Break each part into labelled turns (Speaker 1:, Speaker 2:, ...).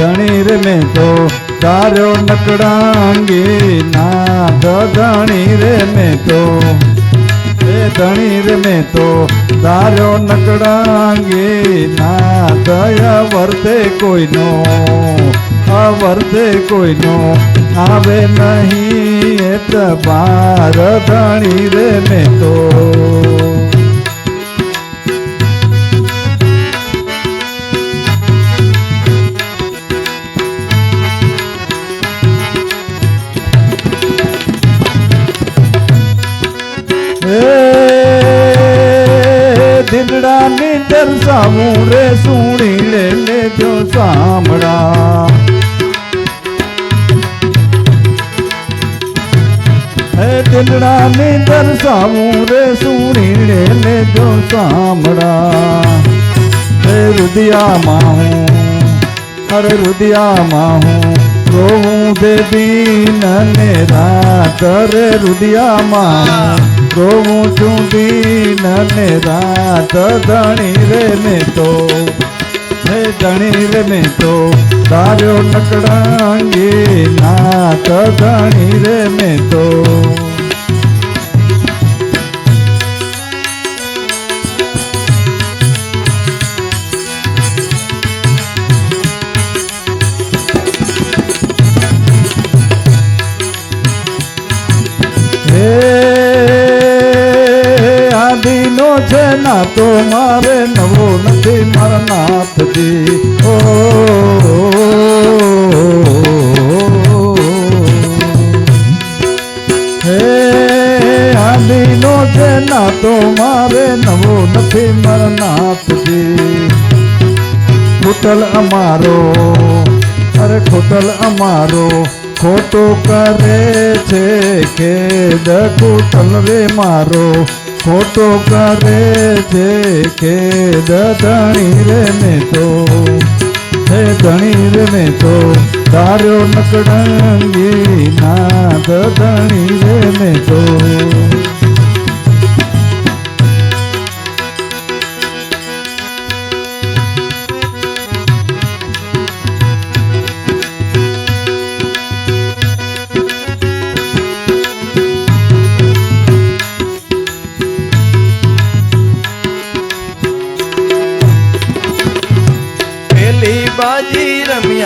Speaker 1: ધણી રે મેં તો તારો નકડાંગી ના ધણી રે મેં તો. એ ધણી રે મેં તો તાર્યો નકડાંગી દયા વર્તે કોઈનો અવર્તે કોઈનો આવે નહીં. એત બાર ધણી રે મેં તો. દર્શાવું રે સુણી લે લેજો સાંભળા. હે દિલડાની દર્શાવું રે સુણી લે લેજો સાંભળા. હે રુદિયામાં હું અરે રુદિયામાં હું રોવું દેવી ને રાત રે રુદિયામાં રોવું છું દીન ને રાત ધણી રે મેં તો હે ધણી રે મેં તો તાર્યો નકડાંગી નાત ધણી રે મેં તો છે ના તો મારે નવો નથી મારા નાથજી. ઓ, હે છે ના તો મારે નવો નથી મારા નાથજી. ખોટલ અમારો, અરે ખોટલ અમારો ખોટો કરે છે કે ખોટલ રે મારો. ખોટો કરે છે કે ધણી રે મેં તો? હે ધણી રે મેં તો? તારો નકડંગી ના ધણી રે મેં તો?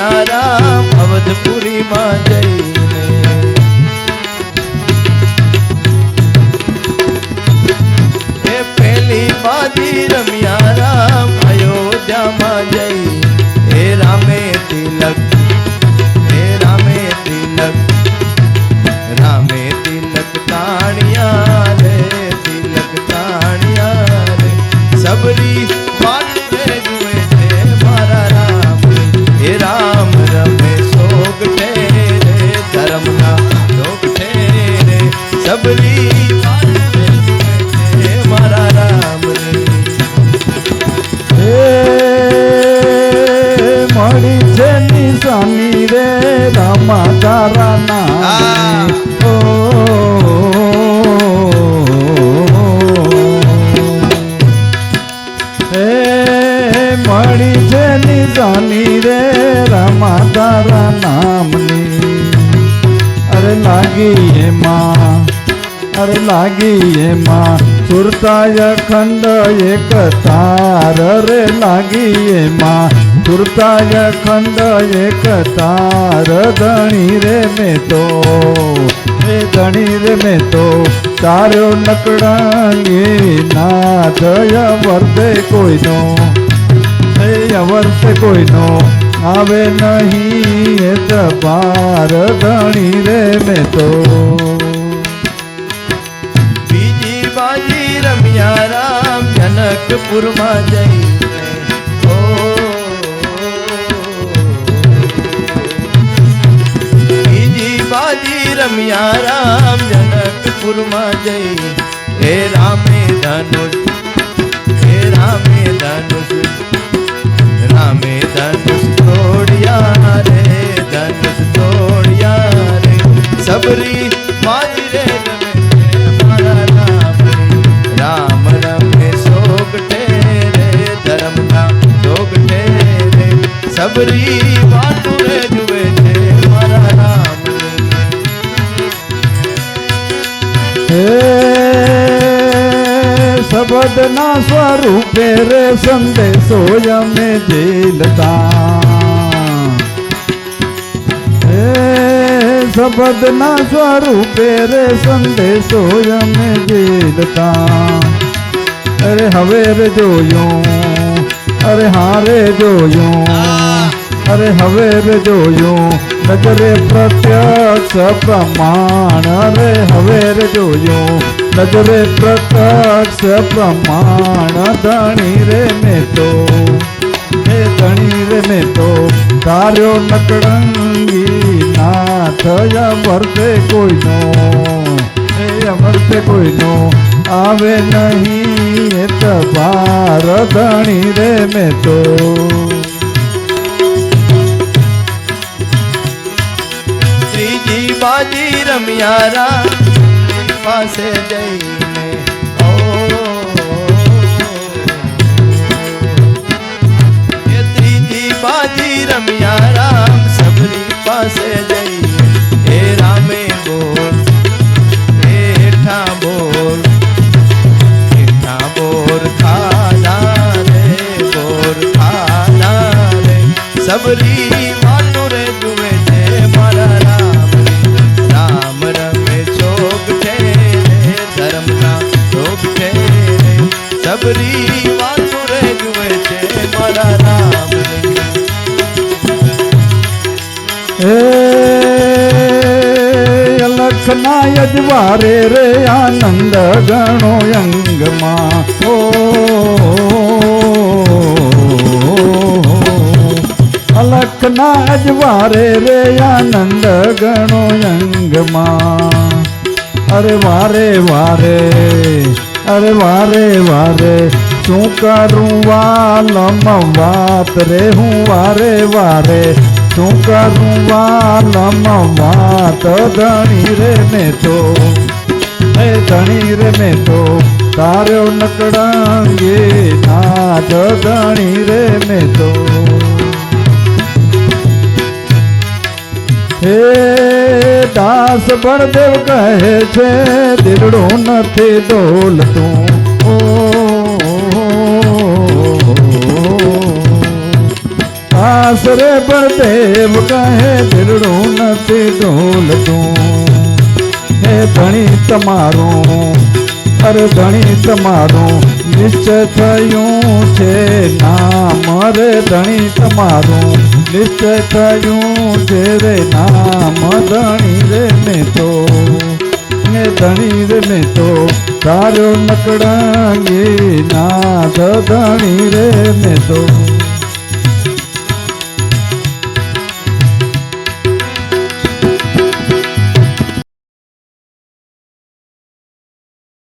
Speaker 2: રમ્યા રામ અવધપુરીમાં જઈને. એ પેલી બાજી રામ
Speaker 1: મળી છે નિશાની રે રમા તારા નામની. અરે લાગી એમાં અરે લાગી એમાં સુરતાય ખંડ એક તાર. રે લાગી એમાં સુરતાય ખંડ એક તાર. ધણી રે મેં તો હે ધણી રે મેં તો, તાર્યો નકડાંગી નાથય વર્તે કોઈનો હે અવર્તે કોઈનો આવે નહીં એ તપાર ધણી રે મેં તો
Speaker 2: બીજી બાજી રમ્યા રામ જનકપુરમાં જઈને ઓ બીજી બાજી રમ્યા રામ જનકપુરમાં જઈ હે રામે ધનુષ સબરી મારી રે રમે છે મારા રામ રે. રામ રમે શોક ઠેરે ધર્મના શોક ઠેરે સબરી વાતું રે જુએ છે મારા રામની
Speaker 1: હે શબ્દના સ્વરૂપે શબ્દના સ્વરૂપે રે સંદેશો અમે ઝીલતા અરે હવે રે જોયું અરે હારે જોયું અરે હવે રે જોયું નજરે પ્રત્યક્ષ પ્રમાણ અરે હવે રે જોયું નજરે પ્રત્યક્ષ પ્રમાણ ધણી રે મેં તો હે ધણી રે મેં તો તાર્યો નકળંગી ના થયા વર્તે કોઈનો. હે અમરતે કોઈનો. આવે નહીં એ તબાર ધણી રે મેં તો.
Speaker 2: ત્રીજી બાજી રમ્યા રામ પાસે જઈને. ઓ એ ત્રીજી બાજી રમ્યા રામ સબરી પાસે જઈને સબરી વાતું રે જુએ છે, મારા રામ રામ રમે ચોક છે ધર્મના ચોક છે. સબરી વાતું રે જુએ છે, મારા રામ
Speaker 1: હે લખના યજવારે રે, આનંદ ગણો અંગમાં અલખના વારે રે આનંદ ગણો અંગમાં. અરે વારે વારે, અરે વારે વારે, શું કરું વાલમ વાત રે હું? વારે વારે, શું કરું વાલમ વાત? ધણી રે મેં તો હે ધણી રે મેં તો, તારો નકડાંગે નાથ ધણી રે મેં તો. હે દાસ બળદેવ કહે છે, દિલડું નથી ડોલતું. આશરે બળદેવ કહે, દિલડું નથી ડોલતું. હે ભણી તમારું અરે ધણી તમારું નિશ્ચય થયું છે. નામ રે ધણી તમારું નિશ્ચય થયું છે રે. નામ ધણી રે મેં તો ને ધણી રે મેં તો તારો નકળંગી નાથ ધણી રે મેં તો